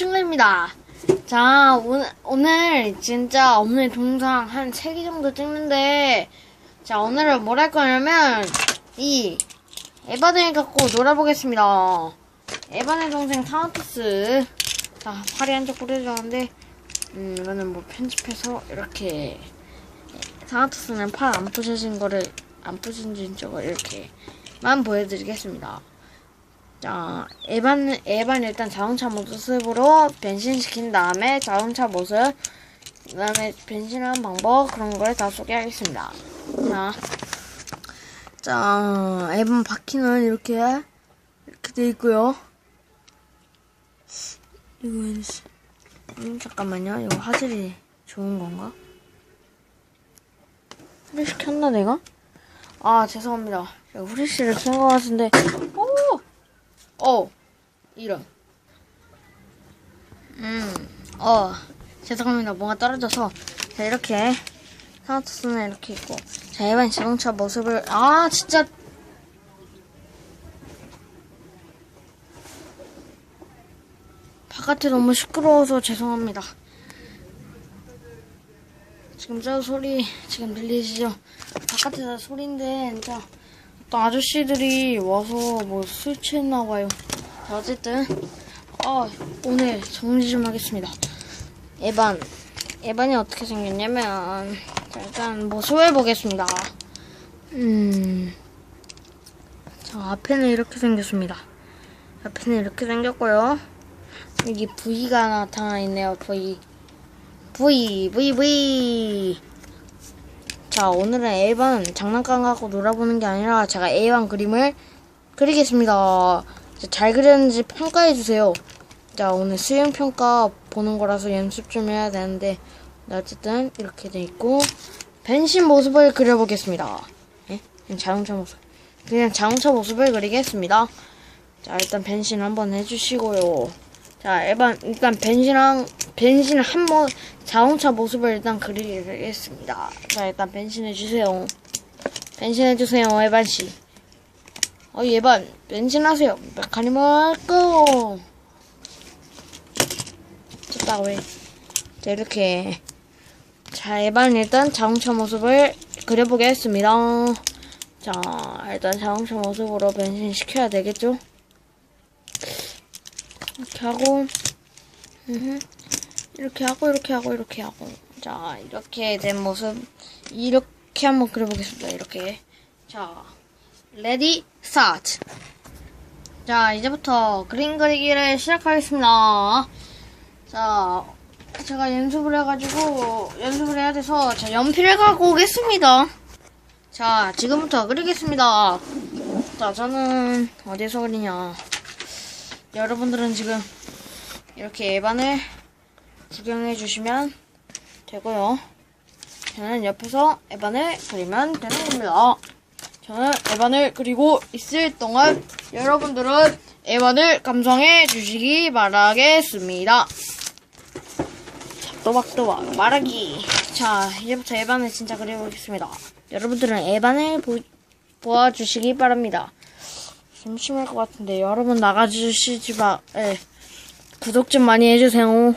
친구입니다. 자, 오늘, 오늘 진짜 오늘 동상 한 3개 정도 찍는데, 자, 오늘은 뭘 할 거냐면, 이 에바들 갖고 놀아보겠습니다. 에바네 동생 타나토스. 자, 팔이 한쪽 뿌려줬는데, 음, 이거는 뭐 편집해서 이렇게, 타나토스는 팔 안 부셔진 거를, 안 부셔진 쪽을 이렇게만 보여드리겠습니다. 자, 에반, 에반 일단 자동차 모습으로 변신시킨 다음에 자동차 모습, 그 다음에 변신하는 방법, 그런 걸 다 소개하겠습니다. 자, 자, 에반 바퀴는 이렇게, 이렇게 돼 있고요. 이거, 음, 잠깐만요. 이거 화질이 좋은 건가? 후레쉬 켰나, 내가? 아, 죄송합니다. 제가 후레쉬를 켠것 같은데, 오! 어, 이런. 음, 어, 죄송합니다. 뭔가 떨어져서. 자, 이렇게, 타나토스는 이렇게 있고. 자, 일반 자동차 모습을, 아, 진짜. 바깥에 너무 시끄러워서 죄송합니다. 지금 저 소리, 지금 들리시죠? 바깥에서 소리인데, 진짜. 어떤 아저씨들이 와서 뭐 술 취했나 봐요. 자, 어쨌든 아 오늘 정리 좀 하겠습니다. 에반 에반이 어떻게 생겼냐면 자, 일단 모습을 보겠습니다. 음, 자 앞에는 이렇게 생겼습니다. 앞에는 이렇게 생겼고요. 여기 V가 나타나 있네요. V V V V 자, 오늘은 A반 장난감 갖고 놀아보는 게 아니라 제가 A반 그림을 그리겠습니다. 잘 그렸는지 평가해주세요. 자, 오늘 수행평가 보는 거라서 연습 좀 해야 되는데, 어쨌든 이렇게 돼 있고, 변신 모습을 그려보겠습니다. 예? 그냥 자동차 모습. 그냥 자동차 모습을 그리겠습니다. 자, 일단 변신 한번 해주시고요. 자, 일단, 일단 변신한, 변신 한 번, 자동차 모습을 일단 그리겠습니다. 자, 일단 변신해주세요. 변신해주세요, 에반씨. 어, 에반, 변신하세요. 메카니멀 고! 좋다, 왜. 자, 이렇게. 자, 에반 일단 자동차 모습을 그려보겠습니다. 자, 일단 자동차 모습으로 변신시켜야 되겠죠? 이렇게 하고, 이렇게 하고, 이렇게 하고, 이렇게 하고. 자, 이렇게 된 모습, 이렇게 한번 그려보겠습니다. 이렇게. 자, 레디, 스타트. 자, 이제부터 그림 그리기를 시작하겠습니다. 자, 제가 연습을 해가지고, 연습을 해야 돼서, 자, 연필을 갖고 오겠습니다. 자, 지금부터 그리겠습니다. 자, 저는, 어디서 그리냐. 여러분들은 지금 이렇게 에반을 구경해 주시면 되고요. 저는 옆에서 에반을 그리면 되는 겁니다. 저는 에반을 그리고 있을 동안 여러분들은 에반을 감상해 주시기 바라겠습니다. 자, 또박또박 말하기. 자, 이제부터 에반을 진짜 그려보겠습니다. 여러분들은 에반을 보, 보아주시기 바랍니다. 심심할 것 같은데 여러분 나가주시지 마. 예. 구독 좀 많이 해주세요.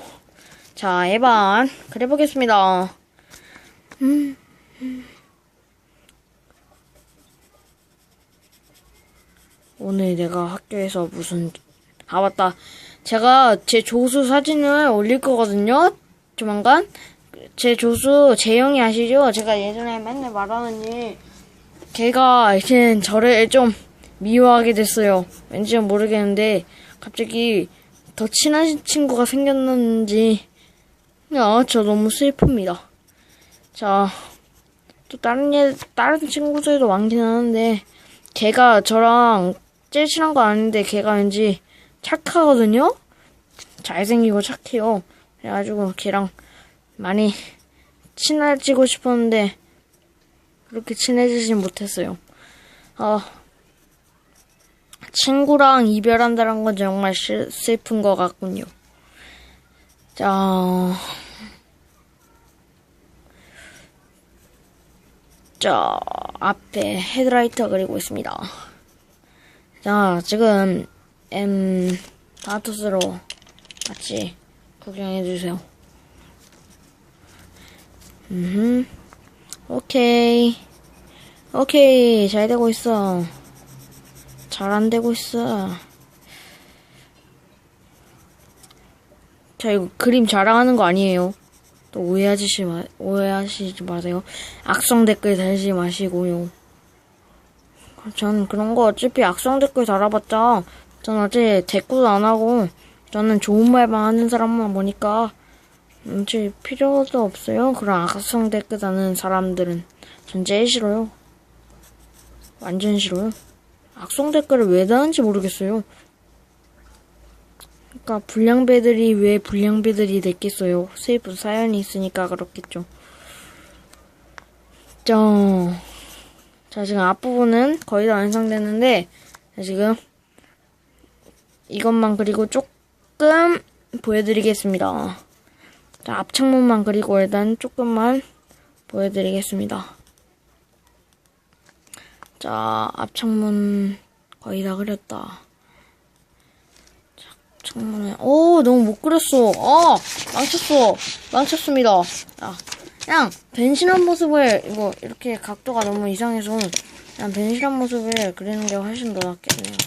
자, 에반 그려보겠습니다. 음. 오늘 내가 학교에서 무슨 아 맞다. 제가 제 조수 사진을 올릴 거거든요. 조만간 제 조수 재영이 아시죠? 제가 예전에 맨날 말하는 일 걔가 이제는 저를 좀 미워하게 됐어요. 왠지는 모르겠는데 갑자기 더 친한 친구가 생겼는지 아, 저 너무 슬픕니다. 자, 또 다른 애, 다른 친구들도 많긴 하는데 걔가 저랑 제일 친한 거 아닌데 걔가 왠지 착하거든요? 잘생기고 착해요. 그래가지고 걔랑 많이 친해지고 싶었는데 그렇게 친해지진 못했어요. 아, 친구랑 이별한다는 건 정말 슬픈 것 같군요. 자, 자, 앞에 헤드라이터 그리고 있습니다. 자, 지금, M, 다투스로 같이 구경해 주세요. 음, 오케이. 오케이. 잘 되고 있어. 잘 안 되고 있어. 자, 이거 그림 자랑하는 거 아니에요. 또 오해하시지 마, 오해하시지 마세요. 악성 댓글 달지 마시고요. 전 그런 거 어차피 악성 댓글 달아봤자, 전 어제 댓글도 안 하고, 저는 좋은 말만 하는 사람만 보니까, 이제 필요도 없어요. 그런 악성 댓글 다는 사람들은. 전 제일 싫어요. 완전 싫어요. 악성 댓글을 왜 다는지 모르겠어요. 그러니까 불량배들이 왜 불량배들이 됐겠어요. 세부 사연이 있으니까 그렇겠죠. 자, 자 지금 앞부분은 거의 다 완성됐는데 자, 지금 이것만 그리고 조금 보여드리겠습니다. 자, 앞창문만 그리고 일단 조금만 보여드리겠습니다. 자, 앞창문 거의 다 그렸다. 자, 창문에, 오, 너무 못 그렸어. 아, 망쳤어. 망쳤습니다. 자, 그냥 변신한 모습을, 이거, 이렇게 각도가 너무 이상해서, 그냥 변신한 모습을 그리는 게 훨씬 더 낫겠네요.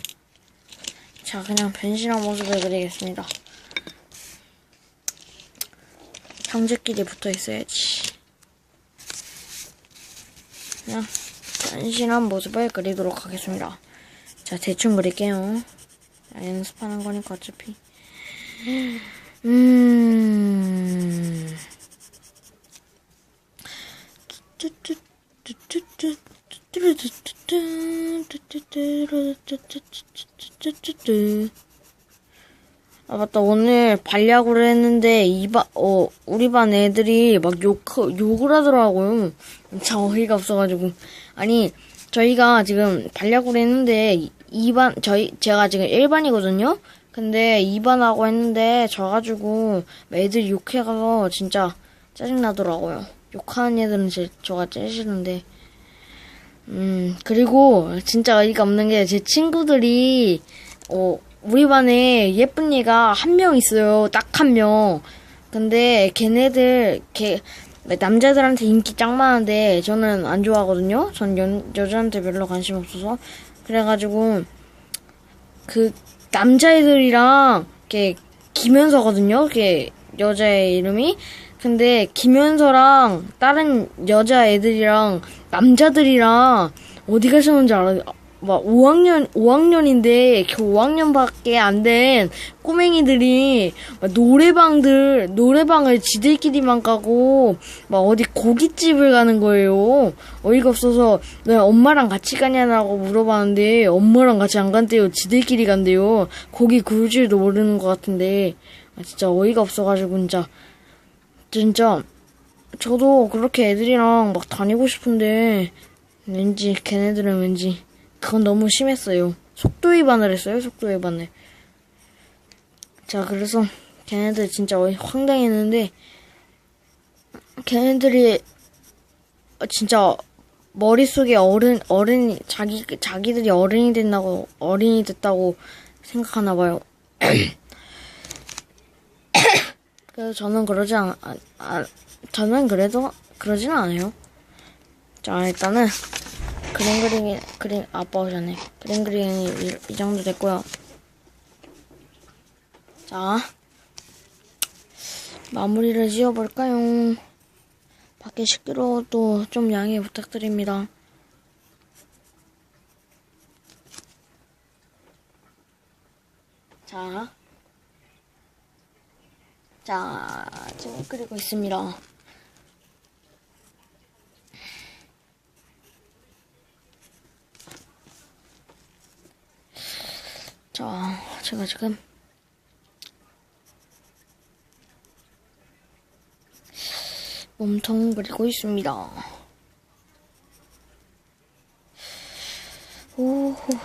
자, 그냥 변신한 모습을 그리겠습니다. 형제끼리 붙어 있어야지. 그냥 단신한 모습을 그리도록 하겠습니다. 자, 대충 그릴게요. 자, 연습하는 거니까 어차피. 음. 아 맞다 오늘 반려구를 했는데 이반 어 우리 반 애들이 막 욕 욕을 하더라고요. 참 어이가 없어가지고 아니 저희가 지금 반려구를 했는데 2반 저희 제가 지금 1반이거든요. 근데 2반하고 했는데 져가지고 애들이 욕해가서 진짜 짜증 나더라고요. 욕하는 애들은 제, 저가 제일 싫은데. 음 그리고 진짜 어이가 없는 게 제 친구들이 어 우리 반에 예쁜 애가 한 명 있어요. 딱 한 명. 근데 걔네들 걔 남자들한테 인기 짱 많은데 저는 안 좋아하거든요. 전 여, 여자한테 별로 관심 없어서 그래가지고 그 남자애들이랑 이렇게 김현서거든요. 그게 여자의 이름이. 근데 김현서랑 다른 여자애들이랑 남자들이랑 어디 가셨는지 알아? 막 5학년 5학년인데 겨우 5학년밖에 안 된 꼬맹이들이 막 노래방들 노래방을 지들끼리만 가고 막 어디 고깃집을 가는 거예요. 어이가 없어서 왜 엄마랑 같이 가냐고 물어봤는데 엄마랑 같이 안 간대요. 지들끼리 간대요. 거기 굴 줄도 모르는 것 같은데 아, 진짜 어이가 없어가지고 진짜 진짜 저도 그렇게 애들이랑 막 다니고 싶은데 왠지 걔네들은 왠지 그건 너무 심했어요. 속도 위반을 했어요, 속도 위반을. 자, 그래서 걔네들 진짜 황당했는데, 걔네들이 진짜 머릿속에 어른, 어른이, 자기, 자기들이 어른이 된다고, 어린이 됐다고 생각하나 봐요. 그래서 저는 그러지 않, 아, 아, 저는 그래도 그러지는 않아요. 자, 일단은, 그림 그림이 그림 아빠 오셨네. 그림 그림이 이, 이 정도 됐고요. 자 마무리를 지어볼까요? 밖에 시끄러워도 좀 양해 부탁드립니다. 자, 자 지금 그리고 있습니다. 자, 제가 지금 몸통 그리고 있습니다. 음, 그.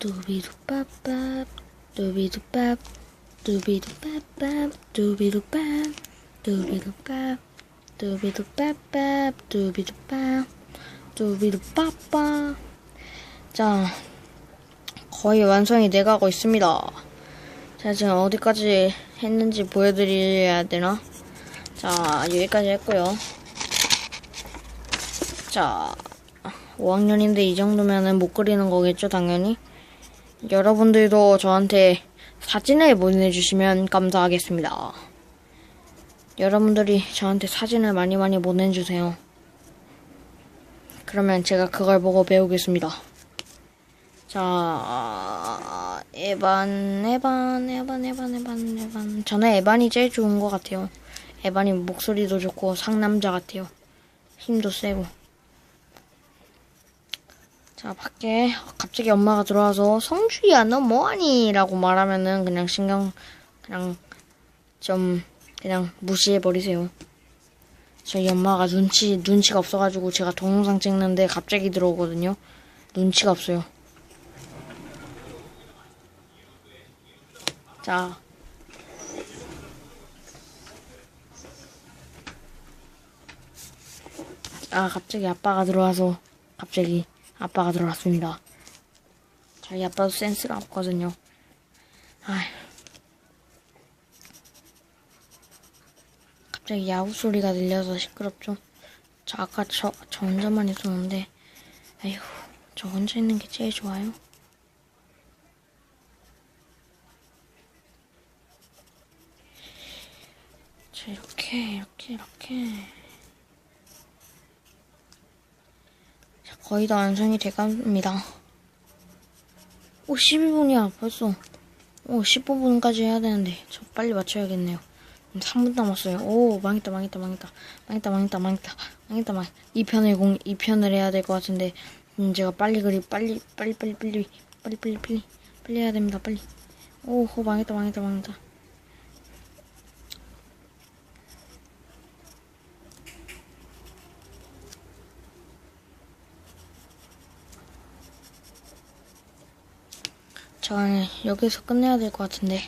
두비두빠빠 두비두빠 두비두빠빠 두비두빠 두비두빠 두비두빠빠 두비두빠 두비두빠빠. 자 거의 완성이 돼가고 있습니다. 자 지금 어디까지 했는지 보여드려야 되나? 자 여기까지 했고요 자 5학년인데 이 정도면은 못 그리는 거겠죠, 당연히. 여러분들도 저한테 사진을 보내주시면 감사하겠습니다. 여러분들이 저한테 사진을 많이 많이 보내주세요. 그러면 제가 그걸 보고 배우겠습니다. 자, 에반, 에반, 에반, 에반, 에반, 에반. 저는 에반이 제일 좋은 것 같아요. 에반이 목소리도 좋고 상남자 같아요. 힘도 세고. 자, 밖에 갑자기 엄마가 들어와서 성주야, 너 뭐하니? 라고 말하면은 그냥 신경, 그냥 좀, 그냥 무시해버리세요. 저희 엄마가 눈치, 눈치가 없어가지고 제가 동영상 찍는데 갑자기 들어오거든요. 눈치가 없어요. 자. 아, 갑자기 아빠가 들어와서 갑자기 아빠가 들어왔습니다. 저희 아빠도 센스가 없거든요. 아휴. 갑자기 야구 소리가 들려서 시끄럽죠. 저 아까 저, 저 혼자만 있었는데, 아휴, 저 혼자 있는 게 제일 좋아요. 자, 이렇게, 이렇게, 이렇게. 자, 거의 다 완성이 돼갑니다. 오, 12분이야, 벌써. 오, 15분까지 해야 되는데, 저 빨리 맞춰야겠네요. 3분 남았어요. 오, 망했다, 망했다, 망했다. 망했다, 망했다, 망했다. 망했다, 망. 2편을 공, 2편을 해야 될 것 같은데, 음, 제가 빨리 그리, 빨리, 빨리, 빨리, 빨리, 빨리, 빨리, 빨리, 빨리 해야 됩니다, 빨리. 오, 호, 망했다, 망했다, 망했다. 저는 여기서 끝내야 될 것 같은데.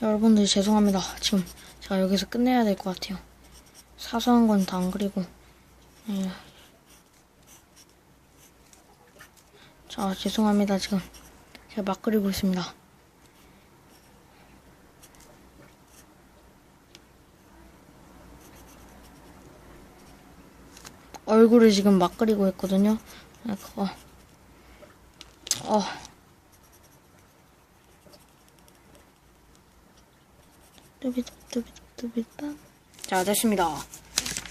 여러분들 죄송합니다. 지금 제가 여기서 끝내야 될 것 같아요. 사소한 건 다 안 그리고. 예. 자, 죄송합니다. 지금 제가 막 그리고 있습니다. 얼굴을 지금 막 그리고 있거든요. 아, 그거. 어. 뚜비뚜비뚜비뚜비빰. 자, 됐습니다.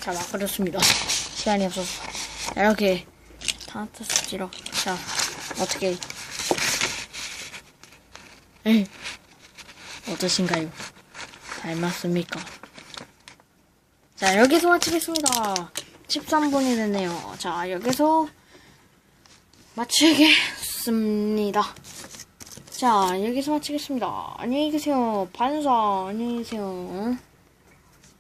자, 막 그렸습니다. 시간이 없어서. 이렇게 다 떴지로. 자, 어떻게. 에이. 어떠신가요? 잘 맞습니까? 자, 여기서 마치겠습니다. 13분이 됐네요. 자, 여기서 마치겠습니다. 자, 여기서 마치겠습니다. 안녕히 계세요. 반사, 안녕히 계세요.